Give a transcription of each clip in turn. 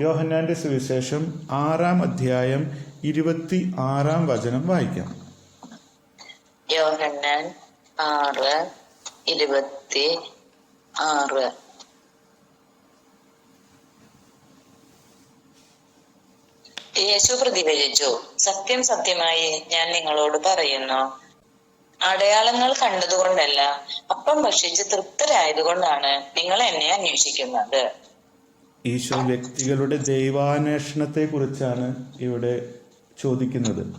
യോഹന്നാന്റെ സുവിശേഷം ആറാം അധ്യായം ഇരുപത്തി ആറാം വചനം വായിക്കാം. യോഹന്നാൻ ആറ് ഇരുപത്തി ആറ്. യേശു പ്രതിഫലിച്ചു സത്യം സത്യമായി ഞാൻ നിങ്ങളോട് പറയുന്നു. അടയാളങ്ങൾ കണ്ടതുകൊണ്ടല്ല അപ്പം ഭക്ഷിച്ച് തൃപ്തരായതുകൊണ്ടാണ് നിങ്ങൾ എന്നെ അന്വേഷിക്കുന്നത്. ഈശോ വ്യക്തികളുടെ ദൈവാന്വേഷണത്തെ കുറിച്ചാണ് ഇവിടെ ചോദിക്കുന്നത്.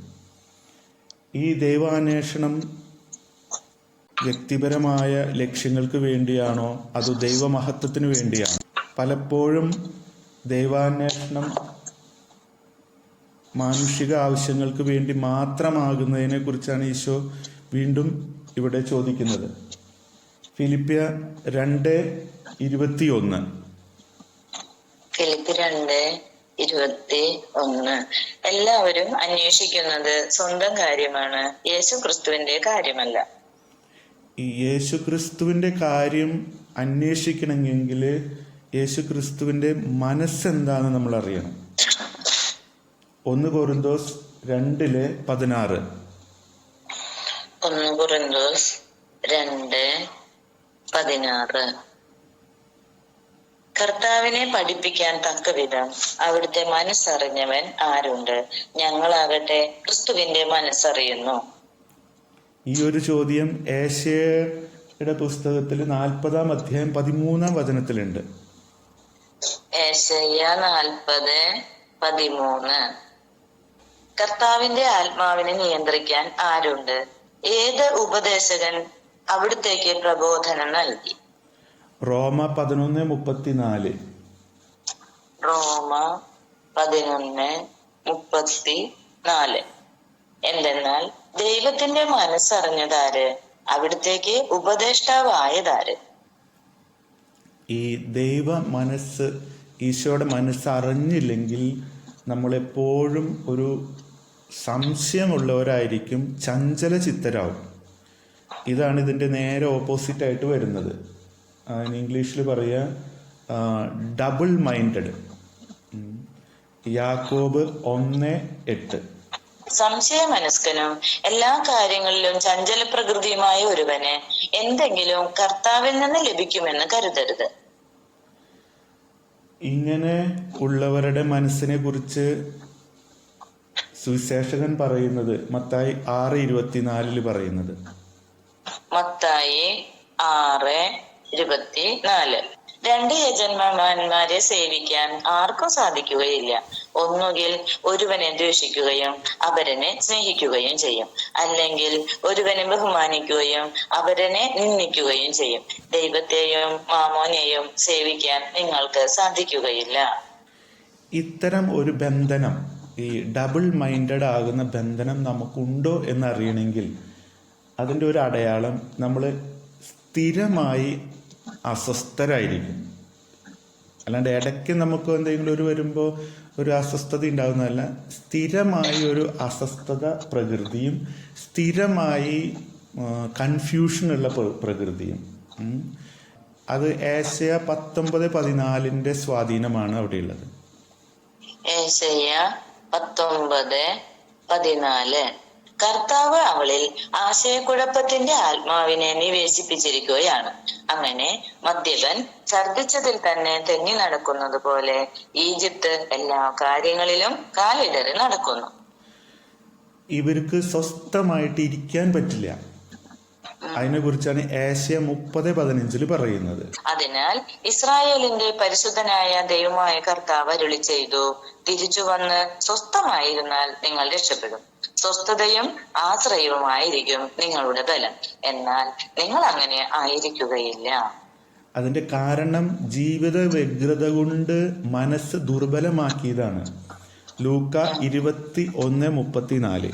ഈ ദൈവാന്വേഷണം വ്യക്തിപരമായ ലക്ഷ്യങ്ങൾക്ക് വേണ്ടിയാണോ? അതോ ദൈവമഹത്വത്തിന് വേണ്ടിയാണോ? പലപ്പോഴും ദൈവാന്വേഷണം മാനുഷിക ആവശ്യങ്ങൾക്ക് വേണ്ടി മാത്രമാകുന്നതിനെ കുറിച്ചാണ് ഈശോ വീണ്ടും ഇവിടെ ചോദിക്കുന്നത്. ഫിലിപ്പിയ രണ്ട് ഇരുപത്തിയൊന്ന്. ഫിലിപ്പ് രണ്ട് ഇരുപത്തി ഒന്ന്. എല്ലാവരും അന്വേഷിക്കുന്നത് സ്വന്തം കാര്യമാണ്. യേശു ക്രിസ്തുവിന്റെ കാര്യമല്ല. ഈ യേശുക്രിസ്തുവിന്റെ കാര്യം അന്വേഷിക്കണമെങ്കിൽ യേശു ക്രിസ്തുവിന്റെ മനസ്സെന്താണെന്ന് നമ്മൾ അറിയണം ഒന്ന് കൊറിന്തോസ് രണ്ടിലെ പതിനാറ്. ഒന്ന് കൊറിന്തോസ് രണ്ട് പതിനാറ്. കർത്താവിനെ പഠിപ്പിക്കാൻ തക്കവിധം അവിടുത്തെ മനസ്സറിഞ്ഞവൻ ആരുണ്ട്? ഞങ്ങളാകട്ടെ ക്രിസ്തുവിന്റെ മനസ്സറിയുന്നു. ഈ ഒരു ചോദ്യം ഏഷ്യയുടെ പുസ്തകത്തിൽ നാൽപ്പതാം അധ്യായം പതിമൂന്നാം വചനത്തിലുണ്ട്. ഏശയ്യ നാൽപ്പത് പതിമൂന്ന്. കർത്താവിന്റെ ആത്മാവിനെ നിയന്ത്രിക്കാൻ ആരുണ്ട്? ഏത് ഉപദേശകൻ അവിടുത്തേക്ക് പ്രബോധനം നൽകി? റോമ പതിനൊന്ന് മുപ്പത്തിനാല്. റോമ പതിനൊന്ന് മുപ്പത്തി നാല് എന്തെന്നാൽ ദൈവത്തിന്റെ മനസ്സറിഞ്ഞതാര്? അവിടത്തേക്ക് ഉപദേഷ്ടാവായതാര്? ഈ ദൈവ മനസ്സ് ഈശോയുടെ മനസ്സറിഞ്ഞില്ലെങ്കിൽ നമ്മളെപ്പോഴും ഒരു സംശയമുള്ളവരായിരിക്കും ചഞ്ചല ചിത്തരാവും ഇതാണ് ഇതിന്റെ നേരെ ഓപ്പോസിറ്റ് ആയിട്ട് വരുന്നത്. ഇംഗ്ലീഷിൽ പറയുക ഡബിൾ മൈൻഡഡ് യാക്കോബ് ഒന്ന് എട്ട്. സംശയ മനസ്കനും എല്ലാ കാര്യങ്ങളിലും ചഞ്ചല പ്രകൃതിയുമായ ഒരുവന് എന്തെങ്കിലും കർത്താവിൽ നിന്ന് ലഭിക്കുമെന്ന് കരുതരുത്. ഇങ്ങനെ ഉള്ളവരുടെ മനസ്സിനെ കുറിച്ച് സുവിശേഷകൻ പറയുന്നത് മത്തായി ആറ് ഇരുപത്തിനാലിൽ പറയുന്നത്. മത്തായി ആറ് ഇരുപത്തി നാല് രണ്ട് യജന്മാന്മാരെ സേവിക്കാൻ ആർക്കും സാധിക്കുകയില്ല. ഒന്നുകിൽ ഒരുവനെ ദ്വേഷിക്കുകയും അവരനെ സ്നേഹിക്കുകയും ചെയ്യും. അല്ലെങ്കിൽ ഒരുവനെ ബഹുമാനിക്കുകയും അവരനെ നിന്ദിക്കുകയും ചെയ്യും. ദൈവത്തെയും മാമോനെയും സേവിക്കാൻ നിങ്ങൾക്ക് സാധിക്കുകയില്ല. ഇത്തരം ഒരു ബന്ധനം ഈ ഡബിൾ മൈൻഡഡ് ആകുന്ന ബന്ധനം നമുക്കുണ്ടോ എന്നറിയണമെങ്കിൽ അതിന്റെ ഒരു അടയാളം നമ്മൾ സ്ഥിരമായി അസ്വസ്ഥരായിരിക്കും. അല്ലാണ്ട് ഇടയ്ക്ക് നമുക്ക് എന്തെങ്കിലും ഒരു വരുമ്പോൾ ഒരു അസ്വസ്ഥത ഉണ്ടാകുന്നതല്ല സ്ഥിരമായി ഒരു അസ്വസ്ഥത പ്രകൃതിയും സ്ഥിരമായി കൺഫ്യൂഷനുള്ള പ്രകൃതിയും. അത് ഏഷ്യ പത്തൊമ്പത് പതിനാലിന്റെ സ്വാധീനമാണ് അവിടെയുള്ളത്. ഏഷ്യ പത്തൊമ്പത് പതിനാല്. കർത്താവ് അവളിൽ ആശയക്കുഴപ്പത്തിന്റെ ആത്മാവിനെ നിവേശിപ്പിച്ചിരിക്കുകയാണ്. അങ്ങനെ മദ്യപൻ ഛർദിച്ചതിൽ തന്നെ തെന്നി നടക്കുന്നത് പോലെ ഈജിപ്ത് എല്ലാ കാര്യങ്ങളിലും കാലിടറി നടക്കുന്നു. ഇവർക്ക് സ്വസ്ഥമായിട്ട് ഇരിക്കാൻ പറ്റില്ല. അതിനെ കുറിച്ചാണ് ഏഷ്യ മുപ്പത് പതിനഞ്ചിൽ പറയുന്നത്. അതിനാൽ ഇസ്രായേലിന്റെ പരിശുദ്ധനായ ദൈവമായ കർത്താവ് അരുളി ചെയ്തു തിരിച്ചു വന്ന് സ്വസ്ഥമായിരുന്നാൽ നിങ്ങൾ രക്ഷപ്പെടും. സ്വസ്ഥതയും ആശ്രയവുമായിരിക്കും നിങ്ങളുടെ ബലം. എന്നാൽ നിങ്ങൾ അങ്ങനെ ആയിരിക്കുകയില്ല. അതിന്റെ കാരണം ജീവിത വ്യഗ്രത കൊണ്ട് മനസ്സ് ദുർബലമാക്കിയതാണ്. ലൂക്ക ഇരുപത്തി ഒന്ന് മുപ്പത്തിനാല്.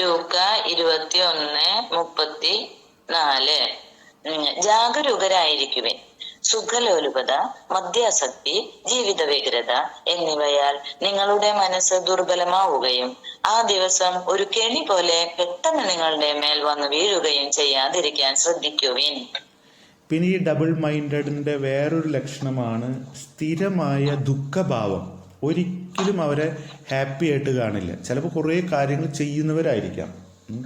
ലൂക്ക ഇരുപത്തി ഒന്ന് മുപ്പത്തി നാല് ജാഗരൂകരായിരിക്കുവേ സുഖലോലുപത മദ്യാസക്തി ജീവിത വ്യഗ്രത എന്നിവയാൽ നിങ്ങളുടെ മനസ്സ് ദുർബലമാവുകയും ആ ദിവസം ഒരു കെണി പോലെ പെട്ടെന്ന് നിങ്ങളുടെ മേൽ വന്ന് വീഴുകയും ചെയ്യാതിരിക്കാൻ ശ്രദ്ധിക്കുവിൻ. പിന്നെ ഈ ഡബിൾ മൈൻഡിന്റെ വേറൊരു ലക്ഷണമാണ് സ്ഥിരമായ ദുഃഖഭാവം. ഒരിക്കലും അവരെ ഹാപ്പി ആയിട്ട് കാണില്ല. ചിലപ്പോൾ കുറേ കാര്യങ്ങൾ ചെയ്യുന്നവരായിരിക്കാം.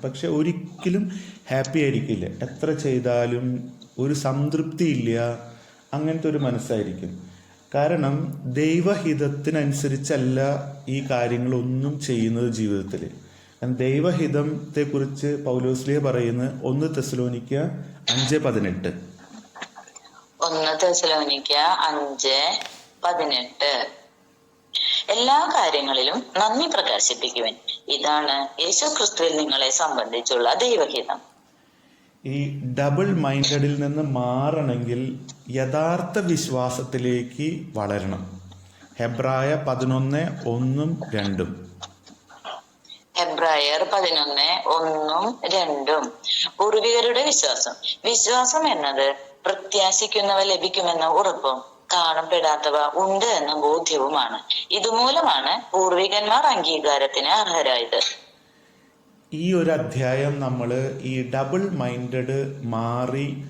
പക്ഷെ ഒരിക്കലും ഹാപ്പി ആയിരിക്കില്ല. എത്ര ചെയ്താലും ഒരു സംതൃപ്തി ഇല്ല അങ്ങനത്തെ ഒരു മനസ്സായിരിക്കും. കാരണം ദൈവഹിതത്തിനനുസരിച്ചല്ല ഈ കാര്യങ്ങളൊന്നും ചെയ്യുന്നത് ജീവിതത്തിൽ. ദൈവഹിതത്തെക്കുറിച്ച് പൗലോസ്ലിയ പറയുന്നത് ഒന്ന് തെസലോനിക്ക അഞ്ച് പതിനെട്ട്. ഒന്ന് തെസലോനിക്ക അഞ്ച് പതിനെട്ട്. എല്ലാ കാര്യങ്ങളിലും നന്ദി പ്രകാശിപ്പിക്കുവൻ. ഇതാണ് യേശു ക്രിസ്തുവിൽ നിങ്ങളെ സംബന്ധിച്ചുള്ള ദൈവഹിതം. ഈ ഡബിൾ മൈൻഡഡിൽ നിന്ന് മാറണമെങ്കിൽ യഥാർത്ഥ വിശ്വാസത്തിലേക്ക് വളരണം. ഹെബ്രായ പതിനൊന്ന് ഒന്നും രണ്ടും. ഹെബ്രായർ പതിനൊന്ന് ഒന്നും രണ്ടും. പൂർവികരുടെ വിശ്വാസം. വിശ്വാസം എന്നത് പ്രത്യാശിക്കുന്നവ ലഭിക്കുമെന്ന ഉറപ്പും കാണപ്പെടാത്തവ ഉണ്ട് എന്ന ബോധ്യവുമാണ്. ഇതുമൂലമാണ് പൂർവികന്മാർ അംഗീകാരത്തിന് അർഹരായത്. ഈ ഒരു അധ്യായം നമ്മൾ ഈ ഡബിൾ മൈൻഡഡ് മാറി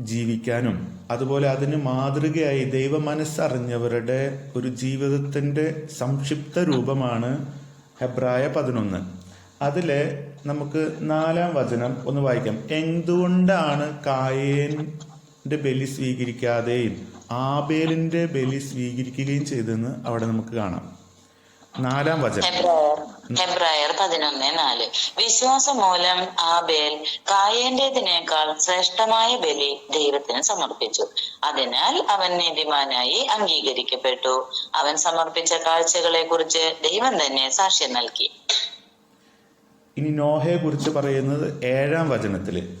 ജീവിക്കാനും അതുപോലെ അതിന് മാതൃകയായി ദൈവ മനസ്സറിഞ്ഞവരുടെ ഒരു ജീവിതത്തിന്റെ സംക്ഷിപ്ത രൂപമാണ് ഹെബ്രായ പതിനൊന്ന്. അതിലെ നമുക്ക് നാലാം വചനം ഒന്ന് വായിക്കാം. എന്തുകൊണ്ടാണ് കായേന്റെ ബലി സ്വീകരിക്കാതെയും ആബേലിന്റെ ബലി സ്വീകരിക്കുകയും ചെയ്തെന്ന് അവിടെ നമുക്ക് കാണാം. നാലാം വചനം. ഹെബ്രായർ പതിനൊന്ന് നാല്. വിശ്വാസം മൂലം ആബേൽ കായേന്റേതിനേക്കാൾ ശ്രേഷ്ഠമായ ബലി ദൈവത്തിന് സമർപ്പിച്ചു. അതിനാൽ അവൻ നീതിമാനായി അംഗീകരിക്കപ്പെട്ടു. അവൻ സമർപ്പിച്ച കാഴ്ചകളെ കുറിച്ച് ദൈവം തന്നെ സാക്ഷ്യം നൽകി. ഇനി നോഹയെ കുറിച്ച് പറയുന്നത് ഏഴാം വചനത്തിൽ.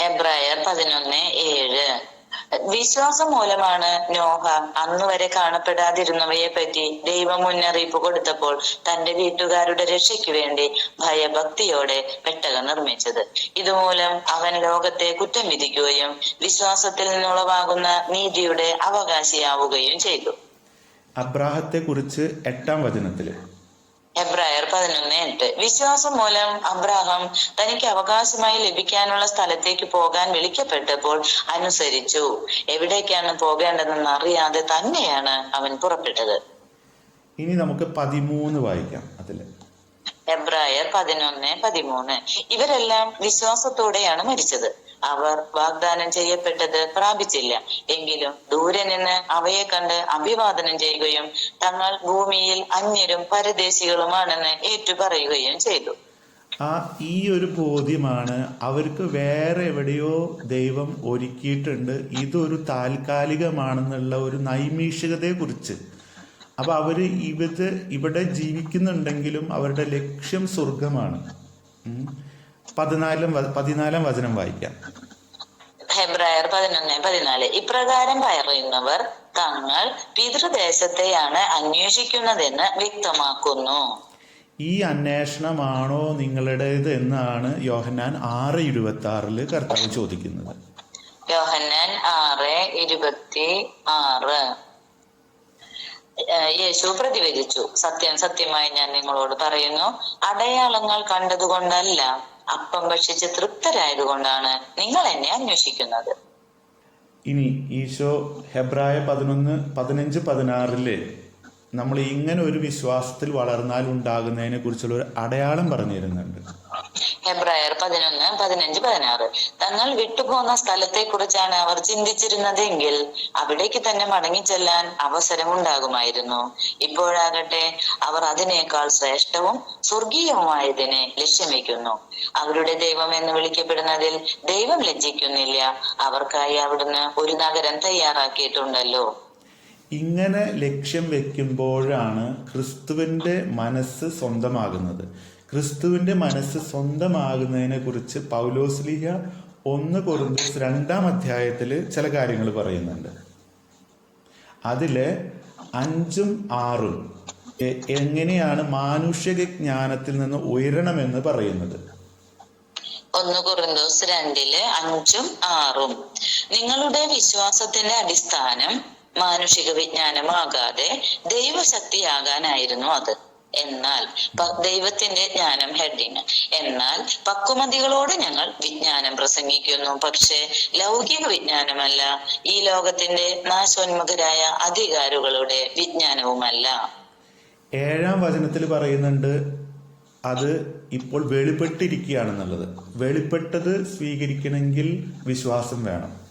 ഹെബ്രായർ പതിനൊന്ന് ഏഴ്. വിശ്വാസം മൂലമാണ് നോഹ അന്ന് വരെ കാണപ്പെടാതിരുന്നവയെ പറ്റി ദൈവം മുന്നറിയിപ്പ് കൊടുത്തപ്പോൾ തന്റെ വീട്ടുകാരുടെ രക്ഷയ്ക്ക് വേണ്ടി ഭയഭക്തിയോടെ പെട്ടകം നിർമ്മിച്ചത്. ഇതുമൂലം അവൻ ലോകത്തെ കുറ്റം വിധിക്കുകയും വിശ്വാസത്തിൽ നിന്നുളവാകുന്ന നീതിയുടെ അവകാശിയാവുകയും ചെയ്തു. അബ്രാഹത്തെ കുറിച്ച് എട്ടാം വചനത്തിൽ എബ്രായർ പതിനൊന്ന് എട്ട്. വിശ്വാസം മൂലം അബ്രാഹാം തനിക്ക് അവകാശമായി ലഭിക്കാനുള്ള സ്ഥലത്തേക്ക് പോകാൻ വിളിക്കപ്പെട്ടപ്പോൾ അനുസരിച്ചു. എവിടേക്കാണ് പോകേണ്ടതെന്ന് അറിയാതെ തന്നെയാണ് അവൻ പുറപ്പെട്ടത്. ഇനി നമുക്ക് പതിമൂന്ന് വായിക്കാം അതിൽ. എബ്രായർ പതിനൊന്ന് പതിമൂന്ന്. ഇവരെല്ലാം വിശ്വാസത്തോടെയാണ് മരിച്ചത്. അവർ വാഗ്ദാനം ചെയ്യപ്പെട്ടത് പ്രാപിച്ചില്ല. എങ്കിലും ദൂരെ നിന്ന് അവയെ കണ്ട് അഭിവാദനം ചെയ്യുകയും തങ്ങൾ ഭൂമിയിൽ അന്യരും പരദേശികളുമാണെന്ന് ഏറ്റുപറയുകയും ചെയ്തു. ആ ഈ ഒരു ബോധ്യമാണ് അവർക്ക് വേറെ എവിടെയോ ദൈവം ഒരുക്കിയിട്ടുണ്ട്. ഇതൊരു താൽക്കാലികമാണെന്നുള്ള ഒരു നൈമീഷികതയെ കുറിച്ച് അപ്പൊ അവർ ഇവിടെ ഇവിടെ ജീവിക്കുന്നുണ്ടെങ്കിലും അവരുടെ ലക്ഷ്യം സ്വർഗമാണ്. പതിനാലാം പതിനാലാം വചനം വായിക്കാം. ഹെബ്രായർ പതിനൊന്ന് പതിനാല്. ഇപ്രകാരം പറയുന്നവർ തങ്ങൾ പിതൃദേശത്തെയാണ് അന്വേഷിക്കുന്നതെന്ന് വ്യക്തമാക്കുന്നു. ഈ അന്വേഷണമാണോ നിങ്ങളുടേത് എന്നാണ് യോഹന്നാൻ ആറ് ഇരുപത്തി ആറിൽ കർത്താവ് ചോദിക്കുന്നത്. യോഹന്നാൻ ആറ് ഇരുപത്തി ആറ് യേശു പ്രതികരിച്ചു. സത്യം സത്യമായി ഞാൻ നിങ്ങളോട് പറയുന്നു അടയാളങ്ങൾ കണ്ടതുകൊണ്ടല്ല അപ്പം ഭക്ഷിച്ച് തൃപ്തരായതുകൊണ്ടാണ് നിങ്ങൾ എന്നെ അന്വേഷിക്കുന്നത്. ഇനി ഈശോ ഹെബ്രായ പതിനൊന്ന് പതിനഞ്ച് പതിനാറിൽ നമ്മൾ ഇങ്ങനെ ഒരു വിശ്വാസത്തിൽ വളർന്നാൽ ഉണ്ടാകുന്നതിനെ കുറിച്ചുള്ള ഒരു അടയാളം പറഞ്ഞു തരുന്നുണ്ട് ഹെബ്രായർ പതിനൊന്ന് പതിനഞ്ച് പതിനാറ്. തങ്ങൾ വിട്ടുപോകുന്ന സ്ഥലത്തെ കുറിച്ചാണ് അവർ ചിന്തിച്ചിരുന്നതെങ്കിൽ അവിടേക്ക് തന്നെ മടങ്ങിച്ചെല്ലാൻ അവസരമുണ്ടാകുമായിരുന്നു. ഇപ്പോഴാകട്ടെ അവർ അതിനേക്കാൾ ശ്രേഷ്ഠവും സ്വർഗീയവുമായതിനെ ലക്ഷ്യം വയ്ക്കുന്നു. അവരുടെ ദൈവം എന്ന് വിളിക്കപ്പെടുന്നതിൽ ദൈവം ലജ്ജിക്കുന്നില്ല. അവർക്കായി അവിടുന്ന് ഒരു നഗരം തയ്യാറാക്കിയിട്ടുണ്ടല്ലോ. ഇങ്ങനെ ലക്ഷ്യം വെക്കുമ്പോഴാണ് ക്രിസ്തുവിന്റെ മനസ്സ് സ്വന്തമാകുന്നത്. ക്രിസ്തുവിന്റെ മനസ്സ് സ്വന്തമാകുന്നതിനെ കുറിച്ച് പൗലോസ്ലിഹ ഒന്ന് കൊറിന്തോസ് രണ്ടാം അധ്യായത്തിൽ ചില കാര്യങ്ങൾ പറയുന്നുണ്ട്. അതിൽ അഞ്ചും ആറും എങ്ങനെയാണ് മാനുഷിക ജ്ഞാനത്തിൽ നിന്ന് ഉയരണമെന്ന് പറയുന്നത്? ഒന്ന് കുറിന്തോസ് രണ്ടിൽ അഞ്ചും ആറും. നിങ്ങളുടെ വിശ്വാസത്തിന്റെ അടിസ്ഥാനം മാനുഷിക വിജ്ഞാനമാകാതെ ദൈവശക്തിയാകാനായിരുന്നു അത്. എന്നാൽ ദൈവത്തിന്റെ ജ്ഞാനം ഹെഡിങ് എന്നാൽ പക്വമതികളോട് ഞങ്ങൾ വിജ്ഞാനം പ്രസംഗിക്കുന്നു. പക്ഷേ ലൗകിക വിജ്ഞാനമല്ല. ഈ ലോകത്തിന്റെ നാശോന്മുഖരായ അധികാരികളുടെ വിജ്ഞാനവുമല്ല. ഏഴാം വചനത്തിൽ പറയുന്നുണ്ട് അത് ഇപ്പോൾ വെളിപ്പെട്ടിരിക്കുകയാണെന്നുള്ളത്. വെളിപ്പെട്ടത് സ്വീകരിക്കണമെങ്കിൽ വിശ്വാസം വേണം.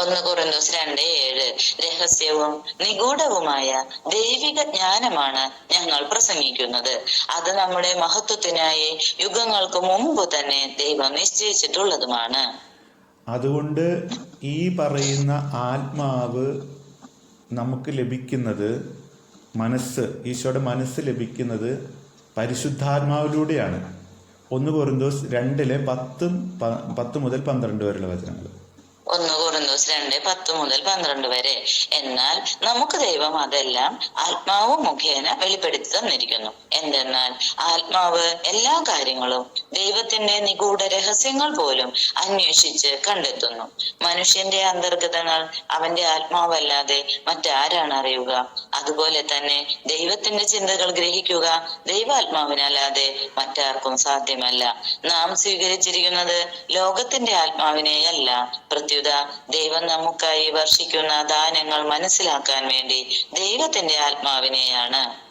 ഒന്ന് കുറന്തോസ് രണ്ട് ഏഴ്. രഹസ്യവും നിഗൂഢവുമായ ദൈവിക ജ്ഞാനമാണ് ഞങ്ങൾ പ്രസംഗിക്കുന്നത്. അത് നമ്മുടെ മഹത്വത്തിനായി യുഗങ്ങൾക്ക് മുമ്പ് തന്നെ ദൈവം നിശ്ചയിച്ചിട്ടുള്ളതുമാണ്. അതുകൊണ്ട് ഈ പറയുന്ന ആത്മാവ് നമുക്ക് ലഭിക്കുന്നത് മനസ്സ് ഈശോയുടെ മനസ്സ് ലഭിക്കുന്നത് പരിശുദ്ധാത്മാവിലൂടെയാണ്. ഒന്ന് കൊറിന്തോസ് രണ്ടിലെ പത്തും പത്ത് മുതൽ പന്ത്രണ്ട് വരെയുള്ള വചനങ്ങൾ. കുറന്തോസ് രണ്ട് പത്ത് മുതൽ പന്ത്രണ്ട് വരെ. എന്നാൽ നമുക്ക് ദൈവം അതെല്ലാം ആത്മാവ് മുഖേന വെളിപ്പെടുത്തി തന്നിരിക്കുന്നു. എന്തെന്നാൽ ആത്മാവ് എല്ലാ കാര്യങ്ങളും ദൈവത്തിന്റെ നിഗൂഢ രഹസ്യങ്ങൾ പോലും അന്വേഷിച്ച് കണ്ടെത്തുന്നു. മനുഷ്യന്റെ അന്തർഗതങ്ങൾ അവന്റെ ആത്മാവല്ലാതെ മറ്റാരാണ് അറിയുക? അതുപോലെ തന്നെ ദൈവത്തിന്റെ ചിന്തകൾ ഗ്രഹിക്കുക ദൈവാത്മാവിനല്ലാതെ മറ്റാർക്കും സാധ്യമല്ല. നാം സ്വീകരിച്ചിരിക്കുന്നത് ലോകത്തിന്റെ ആത്മാവിനെയല്ല. പ്രത്യുത ദൈവം നമുക്കായി വർഷിക്കുന്ന ദാനങ്ങൾ മനസ്സിലാക്കാൻ വേണ്ടി ദൈവത്തിന്റെ ആത്മാവിനെയാണ്.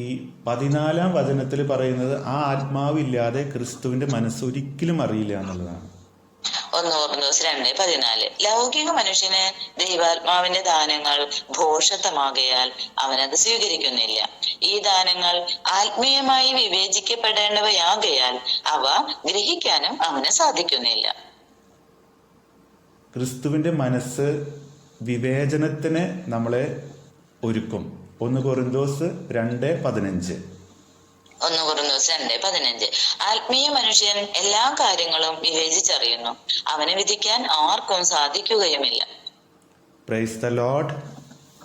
ഈ പതിനാലാം വചനത്തിൽ പറയുന്നത് ആ ആത്മാവില്ലാതെ ക്രിസ്തുവിന്റെ മനസ്സ് ഒരിക്കലും അറിയില്ല എന്നുള്ളതാണ്. ഒന്ന് ഓർമ്മദോസ് രണ്ട് പതിനാല്. ലൗകിക മനുഷ്യന് ദൈവാത്മാവിന്റെ ദാനങ്ങൾ ഭോഷത്വമാകയാൽ അവനത് സ്വീകരിക്കുന്നില്ല. ഈ ദാനങ്ങൾ ആത്മീയമായി വിവേചിക്കപ്പെടേണ്ടവയാകയാൽ അവ ഗ്രഹിക്കാനും അവന് സാധിക്കുന്നില്ല. ക്രിസ്തുവിന്റെ മനസ്സ് വിവേചനത്തിന് നമ്മളെ ഒരുക്കും. ഒന്ന് കൊറിന്തോസ് രണ്ട് പതിനഞ്ച്. ഒന്ന് കുറഞ്ഞൂസ് രണ്ട് പതിനഞ്ച്. ആത്മീയ മനുഷ്യൻ എല്ലാ കാര്യങ്ങളും വിവേചിച്ചറിയുന്നു. അവനെ വിധിക്കാൻ ആർക്കും സാധിക്കുകയുമില്ല. Praise the load